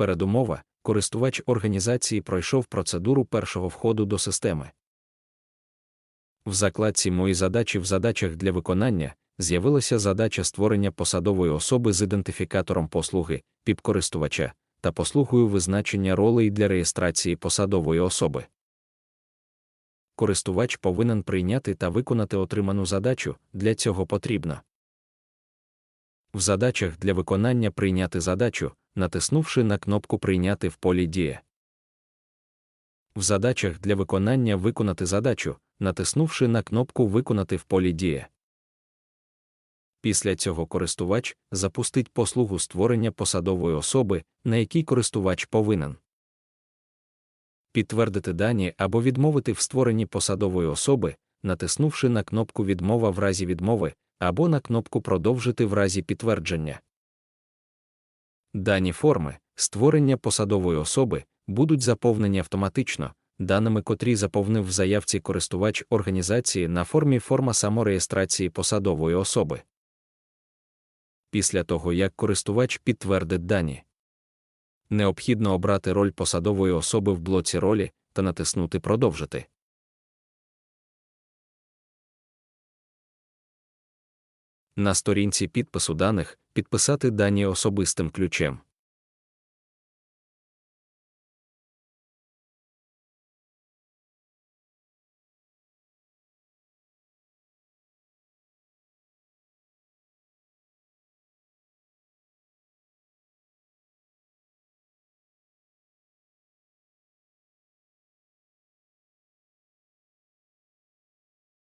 Передумова користувач організації пройшов процедуру першого входу до системи. В закладці Мої задачі в задачах для виконання з'явилася задача створення посадової особи з ідентифікатором послуги, піп-користувача та послугою визначення ролей для реєстрації посадової особи. Користувач повинен прийняти та виконати отриману задачу, для цього потрібно. В задачах для виконання прийняти задачу, натиснувши на кнопку Прийняти в полі Дія. В задачах для виконання виконати задачу, натиснувши на кнопку Виконати в полі Дія. Після цього користувач запустить послугу створення посадової особи, на якій користувач повинен підтвердити дані або відмовити в створенні посадової особи, натиснувши на кнопку Відмова в разі відмови або на кнопку Продовжити в разі підтвердження. Дані форми створення посадової особи будуть заповнені автоматично, даними котрі заповнив в заявці користувач організації на формі форма самореєстрації посадової особи. Після того, як користувач підтвердить дані, необхідно обрати роль посадової особи в блоці ролі та натиснути Продовжити. На сторінці підпису даних підписати дані особистим ключем.